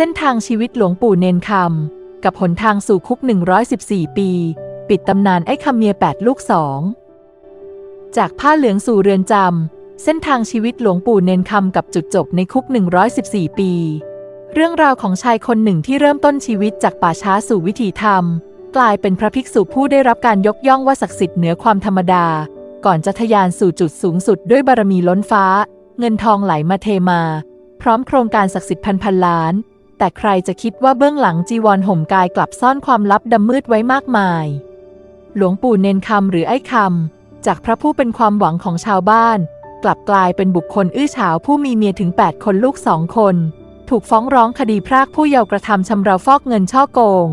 เส้นทางชีวิตหลวงปู่เนนคำ กับหนทางสู่คุก 114 ปี ปิดตำนานไอ้คำเมียแปดลูกสอง จากผ้าเหลืองสู่เรือนจำ เส้นทางชีวิตหลวงปู่เนนคำกับจุดจบในคุก 114 ปี เรื่องราวของชายคนหนึ่งที่เริ่มต้นชีวิตจากป่าช้าสู่วิถีธรรม กลายเป็นพระภิกษุผู้ได้รับการยกย่องว่าศักดิ์สิทธิ์เหนือความธรรมดา ก่อนจะทะยานสู่จุดสูงสุดด้วยบารมีล้นฟ้า เงินทองไหลมาเทมา พร้อมโครงการศักดิ์สิทธิ์พันพันล้าน แต่ใครจะคิดว่าเบื้องหลังจีวรห่มกายกลับซ่อนความลับดำมืดไว้มากมาย หลวงปู่เนนคำหรือไอ้คำจากพระผู้เป็นความหวังของชาวบ้าน กลับกลายเป็นบุคคลอื้อฉาวผู้มีเมียถึง 8 คนลูกสองคน ถูกฟ้องร้องคดีพรากผู้เยาว์กระทำชำเราฟอกเงินช่อโกง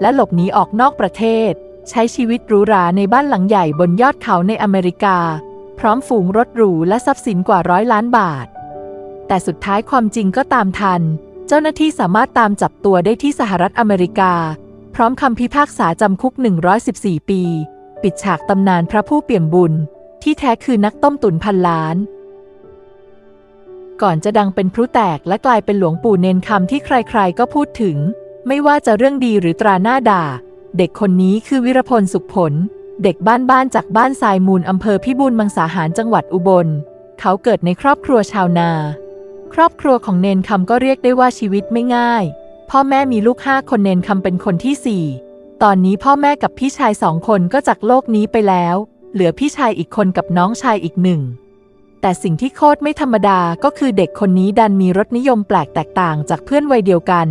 และหลบหนีออกนอกประเทศ ใช้ชีวิตหรูหราในบ้านหลังใหญ่บนยอดเขาในอเมริกา พร้อมฝูงรถหรูและทรัพย์สินกว่าร้อยล้านบาท แต่สุดท้ายความจริงก็ตามทัน เจ้าหน้าที่สามารถตามจับตัวได้ที่สหรัฐอเมริกา พร้อมคำพิพากษาจำคุก 114 ปี ปิดฉากตำนานพระผู้เปี่ยมบุญ ที่แท้คือนักต้มตุ๋นพันล้าน ก่อนจะดังเป็นพลุแตกและกลายเป็นหลวงปู่เนนคำที่ใครๆก็พูดถึง ไม่ว่าจะเรื่องดีหรือตราหน้าด่า เด็กคนนี้คือวิรพลสุขผล เด็กบ้านบ้านๆจากบ้านทรายมูลอำเภอพิบูลมังสาหารจังหวัดอุบล เขาเกิดในครอบครัวชาวนา ครอบครัวของเนนคำก็เรียกได้ว่าชีวิตไม่ง่าย พ่อแม่มีลูกห้าคนเนนคำเป็นคนที่สี่ตอนนี้พ่อแม่กับพี่ชายสองคนก็จากโลกนี้ไปแล้ว เหลือพี่ชายอีกคนกับน้องชายอีกหนึ่ง แต่สิ่งที่โคตรไม่ธรรมดาก็คือเด็กคนนี้ดันมีรสนิยมแปลกแตกต่างจากเพื่อนวัยเดียวกัน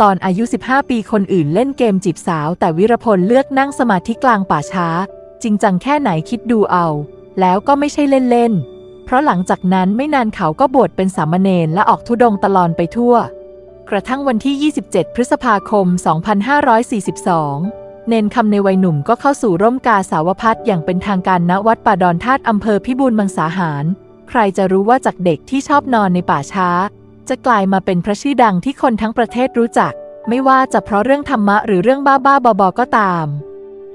ตอนอายุ 15 ปีคนอื่นเล่นเกมจีบสาว แต่วิรพลเลือกนั่งสมาธิกลางป่าช้า จริงจังแค่ไหนคิดดูเอา แล้วก็ไม่ใช่เล่นๆ ราะหลังจากนั้นไม่นานเขาก็บวชเป็นสามเณรและออกธุดงตลอดไปทั่ว กระทั่งวันที่ 27 พฤษภาคม 2542 เนนคำในวัยหนุ่มก็เข้าสู่ร่มกาสาวพัฒน์อย่างเป็นทางการณวัดป่าดอนธาตุอำเภอพิบูลมังสาหาร ใครจะรู้ว่าจากเด็กที่ชอบนอนในป่าช้า จะกลายมาเป็นพระชื่อดังที่คนทั้งประเทศรู้จัก ไม่ว่าจะเพราะเรื่องธรรมะหรือเรื่องบ้าๆบอๆก็ตาม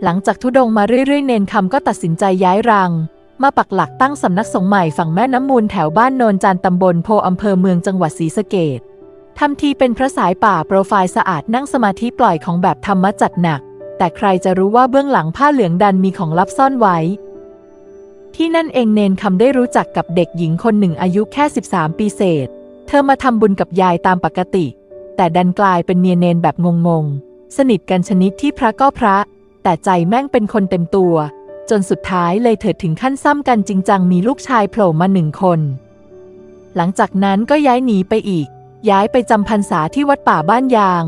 หลังจากทุดงมาเรื่อยๆ เนนคำก็ตัดสินใจย้ายรัง มาปักหลักตั้งสำนักสงฆ์ใหม่ฝั่งแม่น้ำมูลแถวบ้านโนนจันตำบลโพอำเภอเมืองจังหวัดศรีสะเกษทำทีเป็นพระสายป่าโปรไฟล์สะอาดนั่งสมาธิปล่อยของแบบธรรมะจัดหนัก แต่ใครจะรู้ว่าเบื้องหลังผ้าเหลืองดันมีของลับซ่อนไว้ ที่นั่นเองเนนคำได้รู้จักกับเด็กหญิงคนหนึ่งอายุแค่ 13 ปีเศษ เธอมาทำบุญกับยายตามปกติ แต่ดันกลายเป็นเมียเนนแบบงงๆ สนิทกันชนิดที่พระก็พระ แต่ใจแม่งเป็นคนเต็มตัว จนสุดท้ายเลยเถิดถึงขั้นซ้ำกันจริงจังมีลูกชายโผล่มาหนึ่งคน หลังจากนั้นก็ย้ายหนีไปอีก ย้ายไปจำพรรษาที่วัดป่าบ้านยาง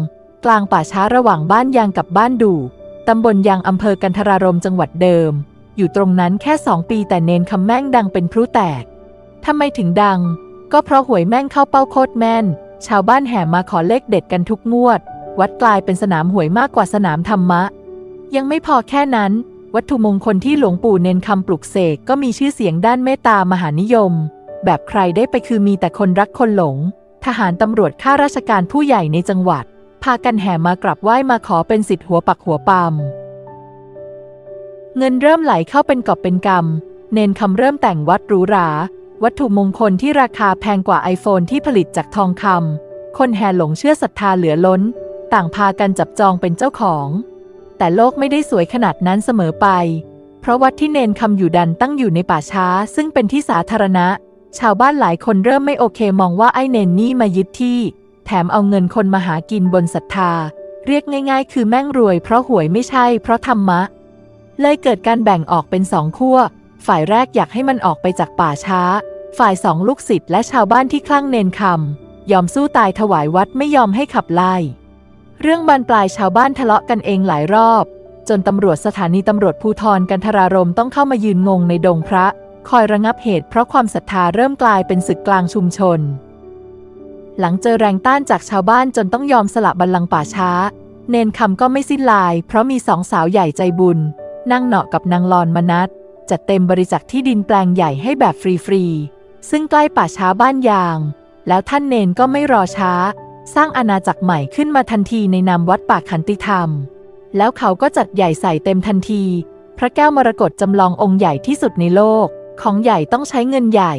กลางป่าช้าระหว่างบ้านยางกับบ้านดู่ตำบลยางอำเภอกันทรารมจังหวัดเดิม อยู่ตรงนั้นแค่สองปีแต่เนนคำแม่งดังเป็นพลุแตกทำไมถึงดัง ก็เพราะหวยแม่งเข้าเป้าโคตรแม่น ชาวบ้านแห่มาขอเลขเด็ดกันทุกงวด วัดกลายเป็นสนามหวยมากกว่าสนามธรรมะ ยังไม่พอแค่นั้น วัตถุมงคลที่หลวงปู่เนนคำปลุกเสกก็มีชื่อเสียงด้านเมตตามหานิยม แบบใครได้ไปคือมีแต่คนรักคนหลง ทหารตำรวจข้าราชการผู้ใหญ่ในจังหวัด พากันแห่มากราบไหว้มาขอเป็นสิทธิ์หัวปักหัวปามเงินเริ่มไหลเข้าเป็นกอบเป็นกำ เนนคำเริ่มแต่งวัดหรูหรา วัตถุมงคลที่ราคาแพงกว่าไอโฟนที่ผลิตจากทองคำคนแห่หลงเชื่อศรัทธาเหลือล้น ต่างพากันจับจองเป็นเจ้าของ แต่โลกไม่ได้สวยขนาดนั้นเสมอไป เพราะวัดที่เนนคำอยู่ดันตั้งอยู่ในป่าช้า ซึ่งเป็นที่สาธารณะ ชาวบ้านหลายคนเริ่มไม่โอเคมองว่าไอ้เนนนี่มายึดที่ แถมเอาเงินคนมาหากินบนศรัทธา เรียกง่าย ๆ คือแม่งรวยเพราะหวยไม่ใช่ เพราะธรรมะ เลยเกิดการแบ่งออกเป็นสองขั้ว ฝ่ายแรกอยากให้มันออกไปจากป่าช้า ฝ่ายสองลูกศิษย์และชาวบ้านที่คลั่งเนนคำยอมสู้ตายถวายวัดไม่ยอมให้ขับไล่ เรื่องบานปลายชาวบ้านทะเลาะกันเองหลายรอบ จนตำรวจสถานีตำรวจภูธรกันทรารมต้องเข้ามายืนงงในดงพระ คอยระงับเหตุเพราะความศรัทธาเริ่มกลายเป็นศึกกลางชุมชน หลังเจอแรงต้านจากชาวบ้านจนต้องยอมสละบัลลังก์ป่าช้า เนนคำก็ไม่สิ้นลาย เพราะมีสองสาวใหญ่ใจบุญนั่งเหนาะกับนางลอนมนัดจัดเต็มบริจาคที่ดินแปลงใหญ่ให้แบบฟรีๆซึ่งใกล้ป่าช้าบ้านยาง แล้วท่านเนนก็ไม่รอช้า สร้างอาณาจักรใหม่ขึ้นมาทันทีในนามวัดป่าขันติธรรม แล้วเขาก็จัดใหญ่ใส่เต็มทันที พระแก้วมรกตจำลององค์ใหญ่ที่สุดในโลก ของใหญ่ต้องใช้เงินใหญ่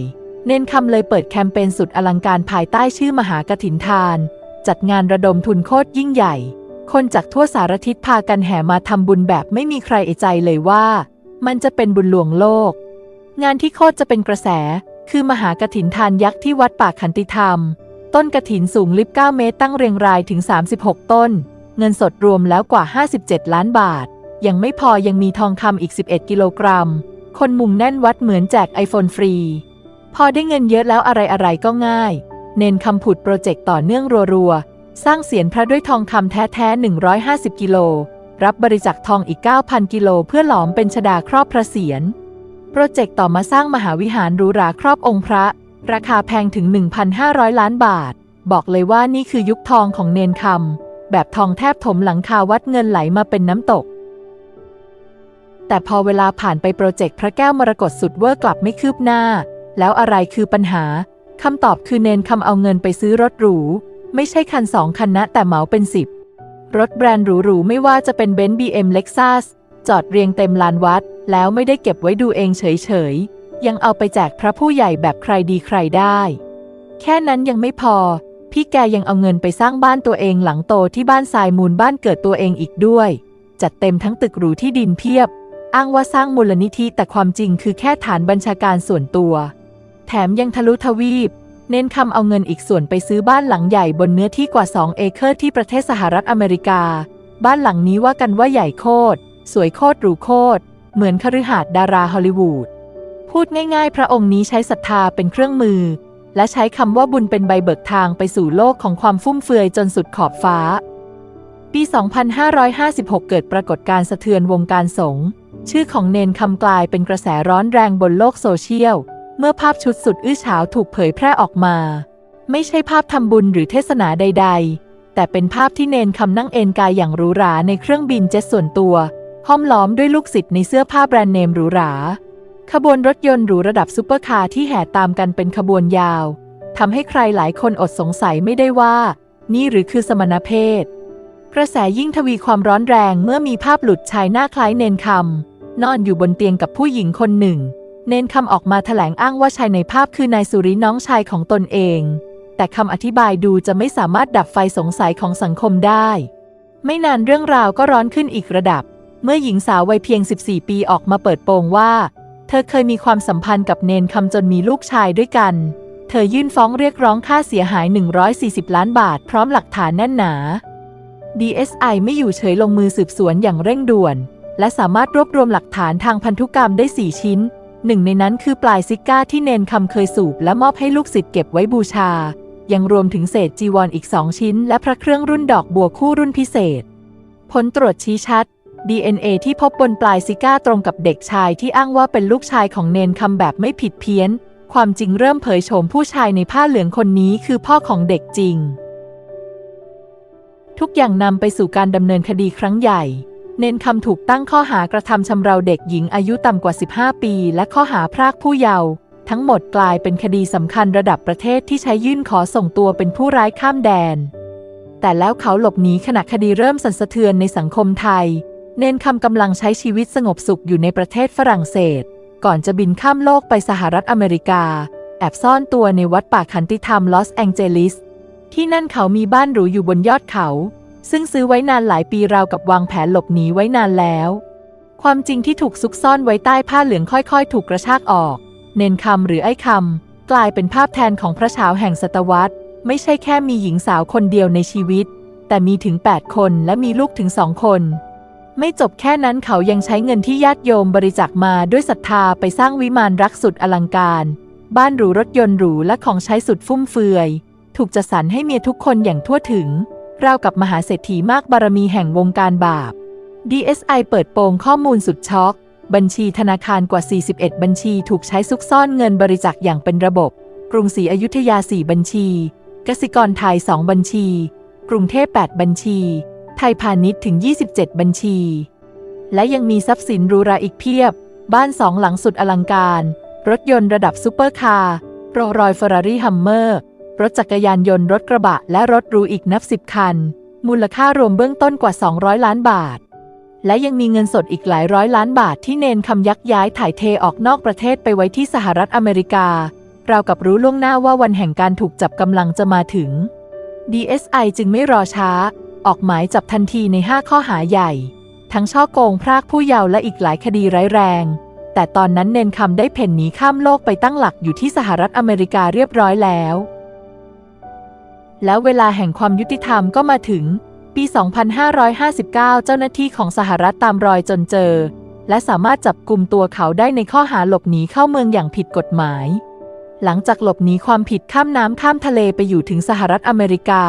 เน้นคำเลยเปิดแคมเปญสุดอลังการภายใต้ชื่อมหากถินทาน จัดงานระดมทุนโคตรยิ่งใหญ่ คนจากทั่วสารทิศพากันแห่มาทำบุญแบบไม่มีใครเอใจเลยว่า มันจะเป็นบุญหลวงโลก งานที่โคตรจะเป็นกระแส คือมหากถินทานยักษ์ที่วัดป่าขันติธรรม ต้นกระถินสูงลิบ9เมตรตั้งเรียงรายถึง 36 ต้น เงินสดรวมแล้วกว่า 57 ล้านบาท ยังไม่พอยังมีทองคำอีก 11 กิโลกรัม คนมุงแน่นวัดเหมือนแจกไอโฟนฟรี พอได้เงินเยอะแล้วอะไรๆก็ง่าย เน้นคำผุดโปรเจกต์ต่อเนื่องรัวๆ สร้างเสียนพระด้วยทองคำแท้ๆ 150 กิโล รับบริจาคทองอีก 9,000 กิโลเพื่อหลอมเป็นชดาครอบพระเศียร โปรเจกต์ต่อมาสร้างมหาวิหารหรูหราครอบองค์พระ ราคาแพงถึง 1,500 ล้านบาท บอกเลยว่านี่คือยุคทองของเนนคำแบบทองแทบถมหลังคาวัดเงินไหลมาเป็นน้ำตก แต่พอเวลาผ่านไปโปรเจกต์พระแก้วมรกตสุดเวอร์กลับไม่คืบหน้า แล้วอะไรคือปัญหาคำตอบคือเนนคำเอาเงินไปซื้อรถหรู ไม่ใช่คันสองคันนะแต่เหมาเป็นสิบรถแบรนด์หรูๆไม่ว่าจะเป็นเบนซ์บีเอ็มเล็กซัสจอดเรียงเต็มลานวัด แล้วไม่ได้เก็บไว้ดูเองเฉยๆ ยังเอาไปแจกพระผู้ใหญ่แบบใครดีใครได้ แค่นั้นยังไม่พอ พี่แกยังเอาเงินไปสร้างบ้านตัวเองหลังโตที่บ้านทรายมูลบ้านเกิดตัวเองอีกด้วย จัดเต็มทั้งตึกหรูที่ดินเพียบ อ้างว่าสร้างมูลนิธิแต่ความจริงคือแค่ฐานบัญชาการส่วนตัว แถมยังทะลุทวีป เน้นคำเอาเงินอีกส่วนไปซื้อบ้านหลังใหญ่บนเนื้อที่กว่า 2 เอเคอร์ที่ประเทศสหรัฐอเมริกา บ้านหลังนี้ว่ากันว่าใหญ่โคตรสวยโคตรหรูโคตรเหมือนคฤหาสน์ดาราฮอลลีวูด พูดง่ายๆ พระองค์นี้ใช้ศรัทธาเป็นเครื่องมือ และใช้คำว่าบุญเป็นใบเบิกทางไปสู่โลกของความฟุ่มเฟือยจนสุดขอบฟ้า ปี 2556 เกิดปรากฏการณ์สะเทือนวงการสงฆ์ชื่อของเนนคำกลายเป็นกระแสร้อนแรงบนโลกโซเชียล เมื่อภาพชุดสุดอื้อฉาวถูกเผยแพร่ออกมา ไม่ใช่ภาพทำบุญหรือเทศนาใด ๆ แต่เป็นภาพที่เนนคำนั่งเอนกายอย่างหรูหราในเครื่องบินเจ็ตส่วนตัวห้อมล้อมด้วยลูกศิษย์ในเสื้อผ้าแบรนด์เนมหรูหรา ขบวนรถยนต์หรูระดับซุปเปอร์คาร์ที่แห่ตามกันเป็นขบวนยาวทำให้ใครหลายคนอดสงสัยไม่ได้ว่า นี่หรือคือสมณเพศ กระแสยิ่งทวีความร้อนแรงเมื่อมีภาพหลุดชายหน้าคล้ายเนนคำนอนอยู่บนเตียงกับผู้หญิงคนหนึ่ง เนนคำออกมาแถลงอ้างว่าชายในภาพคือนายสุริน้องชายของตนเอง แต่คำอธิบายดูจะไม่สามารถดับไฟสงสัยของสังคมได้ ไม่นานเรื่องราวก็ร้อนขึ้นอีกระดับ เมื่อหญิงสาววัยเพียง 14 ปีออกมาเปิดโปงว่า เธอเคยมีความสัมพันธ์กับเนนคำจนมีลูกชายด้วยกัน เธอยื่นฟ้องเรียกร้องค่าเสียหาย 140 ล้านบาท พร้อมหลักฐานแน่นหนา DSI ไม่อยู่เฉยลงมือสืบสวนอย่างเร่งด่วน และสามารถรวบรวมหลักฐานทางพันธุกรรมได้ 4 ชิ้น หนึ่งในนั้นคือปลายซิก้าที่เนนคำเคยสูบและมอบให้ลูกศิษย์เก็บไว้บูชา ยังรวมถึงเศษจีวรออีก2ชิ้น และพระเครื่องรุ่นดอกบัวคู่รุ่นพิเศษ ผลตรวจชี้ชัด DNA ที่พบบนปลายซิก้าตรงกับเด็กชายที่อ้างว่าเป็นลูกชายของเนนคำแบบไม่ผิดเพี้ยน ความจริงเริ่มเผยโฉมผู้ชายในผ้าเหลืองคนนี้คือพ่อของเด็กจริง ทุกอย่างนำไปสู่การดำเนินคดีครั้งใหญ่ เนนคำถูกตั้งข้อหากระทำชำเราเด็กหญิงอายุต่ำกว่า 15 ปี และข้อหาพรากผู้เยาว์ทั้งหมดกลายเป็นคดีสำคัญระดับประเทศที่ใช้ยื่นขอส่งตัวเป็นผู้ร้ายข้ามแดน แต่แล้วเขาหลบหนีขณะคดีเริ่มสั่นสะเทือนในสังคมไทย เนนคำกำลังใช้ชีวิตสงบสุขอยู่ในประเทศฝรั่งเศส ก่อนจะบินข้ามโลกไปสหรัฐอเมริกา แอบซ่อนตัวในวัดป่าขันติธรรมลอสแองเจลิส ที่นั่นเขามีบ้านหรูอยู่บนยอดเขา ซึ่งซื้อไว้นานหลายปีราวกับวางแผนหลบหนีไว้นานแล้ว ความจริงที่ถูกซุกซ่อนไว้ใต้ผ้าเหลืองค่อยๆ ถูกกระชากออก เนนคำหรือไอ้คำกลายเป็นภาพแทนของพระเช้าแห่งศตวรรษ ไม่ใช่แค่มีหญิงสาวคนเดียวในชีวิต แต่มีถึง 8 คนและมีลูกถึงสองคน ไม่จบแค่นั้นเขายังใช้เงินที่ญาติโยมบริจาคมาด้วยศรัทธาไปสร้างวิมานรักสุดอลังการ บ้านหรูรถยนต์หรูและของใช้สุดฟุ่มเฟือย ถูกจัดสรรให้เมียทุกคนอย่างทั่วถึงราวกับมหาเศรษฐีมากบารมีแห่งวงการบาป DSI เปิดโปงข้อมูลสุดช็อก บัญชีธนาคารกว่า 41 บัญชีถูกใช้ซุกซ่อนเงินบริจาคอย่างเป็นระบบ กรุงศรีอยุธยา 4 บัญชี กสิกรไทย 2 บัญชี กรุงเทพ 8 บัญชี ไทยพาณิชย์ถึง 27 บัญชี และยังมีทรัพย์สินรูราอีกเพียบ บ้านสองหลังสุดอลังการ รถยนต์ระดับซูเปอร์คาร์โรลรอยเฟอร์รารี่ฮัมเมอร์ รถจักรยานยนต์รถกระบะ และรถหรูอีกนับสิบคัน มูลค่ารวมเบื้องต้นกว่า 200 ล้านบาท และยังมีเงินสดอีกหลายร้อยล้านบาทที่เนนคำยักย้ายถ่ายเทออกนอกประเทศไปไว้ที่สหรัฐอเมริการาวกับรู้ล่วงหน้าว่าวันแห่งการถูกจับกำลังจะมาถึง DSI จึงไม่รอช้า ออกหมายจับทันทีใน 5 ข้อหาใหญ่ ทั้งช่อโกงพรากผู้เยาว์และอีกหลายคดีร้ายแรง แต่ตอนนั้นเนนคำได้เพ่นหนีข้ามโลกไปตั้งหลักอยู่ที่สหรัฐอเมริกาเรียบร้อยแล้ว แล้วเวลาแห่งความยุติธรรมก็มาถึง ปี 2559 เจ้าหน้าที่ของสหรัฐตามรอยจนเจอ และสามารถจับกลุ่มตัวเขาได้ในข้อหาหลบหนีเข้าเมืองอย่างผิดกฎหมาย หลังจากหลบหนีความผิดข้ามน้ำข้ามทะเลไปอยู่ถึงสหรัฐอเมริกา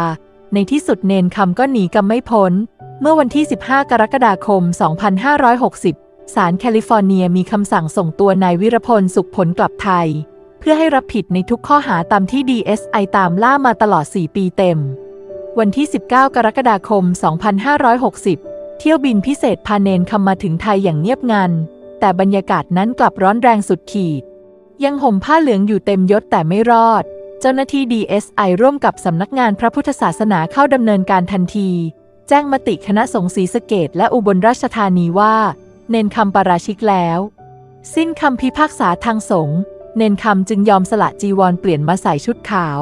ในที่สุดเนนคำก็หนีกำไม่พ้น เมื่อวันที่ 15 กรกฎาคม 2560 ศาลแคลิฟอร์เนียมีคำสั่งส่งตัวนายวิรพลสุขผลกลับไทย เพื่อให้รับผิดในทุกข้อหาตามที่ DSI ตามล่ามาตลอด 4 ปีเต็ม วันที่ 19 กรกฎาคม 2560 เที่ยวบินพิเศษพาเนนคำมาถึงไทยอย่างเงียบงัน แต่บรรยากาศนั้นกลับร้อนแรงสุดขีด ยังห่มผ้าเหลืองอยู่เต็มยศแต่ไม่รอด เจ้าหน้าที่ DSI ร่วมกับสำนักงานพระพุทธศาสนาเข้าดำเนินการทันที แจ้งมติคณะสงฆ์ศรีสะเกดและอุบลราชธานีว่า เนนคำปาราชิกแล้ว สิ้นคำพิพากษาทางสงฆ์เนนคำจึงยอมสละจีวรเปลี่ยนมาใส่ชุดขาว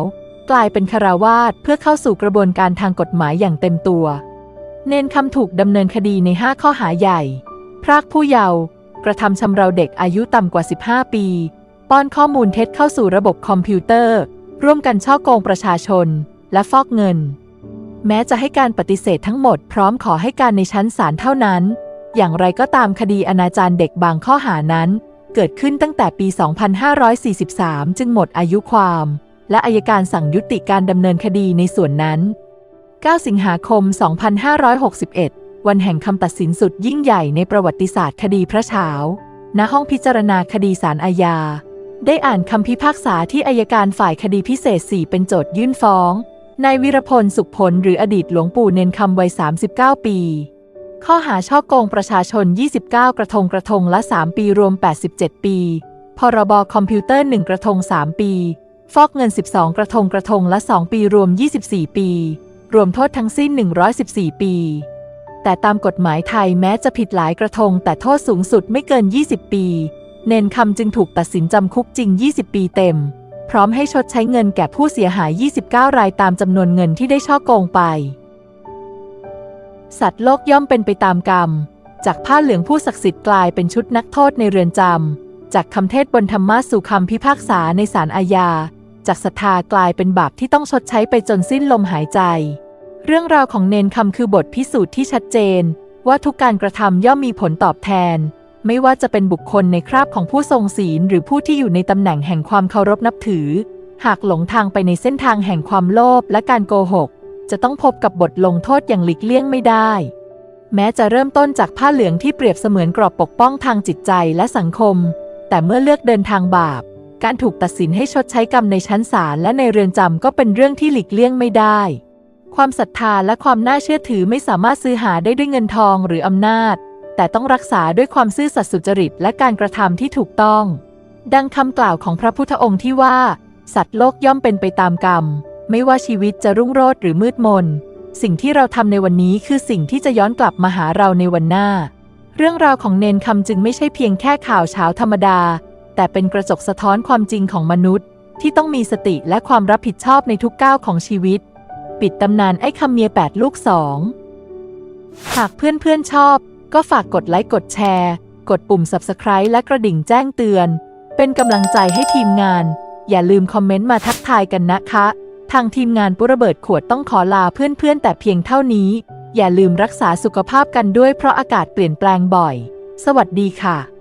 กลายเป็นคาราวาสเพื่อเข้าสู่กระบวนการทางกฎหมายอย่างเต็มตัว เนนคำถูกดำเนินคดีใน 5 ข้อหาใหญ่ พรากผู้เยาว์กระทำชำเราเด็กอายุต่ำกว่า 15 ปี ป้อนข้อมูลเท็จเข้าสู่ระบบคอมพิวเตอร์ ร่วมกันช่อโกงประชาชน และฟอกเงิน แม้จะให้การปฏิเสธทั้งหมดพร้อมขอให้การในชั้นศาลเท่านั้น อย่างไรก็ตามคดีอนาจารเด็กบางข้อหานั้น เกิดขึ้นตั้งแต่ปี 2543 จึงหมดอายุความ และอายการสั่งยุติการดำเนินคดีในส่วนนั้น 9 สิงหาคม 2561 วันแห่งคำตัดสินสุดยิ่งใหญ่ในประวัติศาสตร์คดีพระเช้าณห้องพิจารณาคดีศาลอาญา ได้อ่านคำพิพากษาที่อายการฝ่ายคดีพิเศษ 4 เป็นโจทยื่นฟ้อง นายวิรพลสุขผลหรืออดีตหลวงปู่เนนคำวัย 39 ปี ข้อหาช่อโกงประชาชน 29 กระทงกระทงละ 3 ปีรวม 87 ปี พรบคอมพิวเตอร์ 1 กระทง 3 ปี ฟอกเงิน 12 กระทงกระทงละ 2 ปีรวม 24 ปี รวมโทษทั้งสิ้น 114 ปี แต่ตามกฎหมายไทยแม้จะผิดหลายกระทงแต่โทษสูงสุดไม่เกิน 20 ปี เนนคำจึงถูกตัดสินจำคุกจริง 20 ปีเต็ม พร้อมให้ชดใช้เงินแก่ผู้เสียหาย 29 รายตามจำนวนเงินที่ได้ช่อโกงไป สัตว์โลกย่อมเป็นไปตามกรรม จากผ้าเหลืองผู้ศักดิ์สิทธิ์กลายเป็นชุดนักโทษในเรือนจำ จากคำเทศบนธรรมะสู่คำพิพากษาในศาลอาญา จากศรัทธากลายเป็นบาปที่ต้องชดใช้ไปจนสิ้นลมหายใจ เรื่องราวของเนนคำคือบทพิสูจน์ที่ชัดเจน ว่าทุกการกระทำย่อมมีผลตอบแทน ไม่ว่าจะเป็นบุคคลในคราบของผู้ทรงศีลหรือผู้ที่อยู่ในตำแหน่งแห่งความเคารพนับถือ หากหลงทางไปในเส้นทางแห่งความโลภและการโกหก จะต้องพบกับบทลงโทษอย่างหลีกเลี่ยงไม่ได้ แม้จะเริ่มต้นจากผ้าเหลืองที่เปรียบเสมือนกรอบปกป้องทางจิตใจและสังคม แต่เมื่อเลือกเดินทางบาป การถูกตัดสินให้ชดใช้กรรมในชั้นศาลและในเรือนจำก็เป็นเรื่องที่หลีกเลี่ยงไม่ได้ ความศรัทธาและความน่าเชื่อถือไม่สามารถซื้อหาได้ด้วยเงินทองหรืออำนาจ แต่ต้องรักษาด้วยความซื่อสัตย์สุจริตและการกระทำที่ถูกต้อง ดังคำกล่าวของพระพุทธองค์ที่ว่า สัตว์โลกย่อมเป็นไปตามกรรม ไม่ว่าชีวิตจะรุ่งโรจน์หรือมืดมน สิ่งที่เราทำในวันนี้คือสิ่งที่จะย้อนกลับมาหาเราในวันหน้า เรื่องราวของเนนคำจึงไม่ใช่เพียงแค่ข่าวเช้าธรรมดา แต่เป็นกระจกสะท้อนความจริงของมนุษย์ ที่ต้องมีสติและความรับผิดชอบในทุกก้าวของชีวิต ปิดตำนานไอ้คำเมียแปดลูกสองหากเพื่อนๆชอบ ก็ฝากกดไลค์กดแชร์ กดปุ่ม Subscribe และกระดิ่งแจ้งเตือน เป็นกำลังใจให้ทีมงาน อย่าลืมคอมเมนต์มาทักทายกันนะคะ ทางทีมงานปุระเบิดขวดต้องขอลาเพื่อนๆ แต่เพียงเท่านี้ อย่าลืมรักษาสุขภาพกันด้วยเพราะอากาศเปลี่ยนแปลงบ่อย สวัสดีค่ะ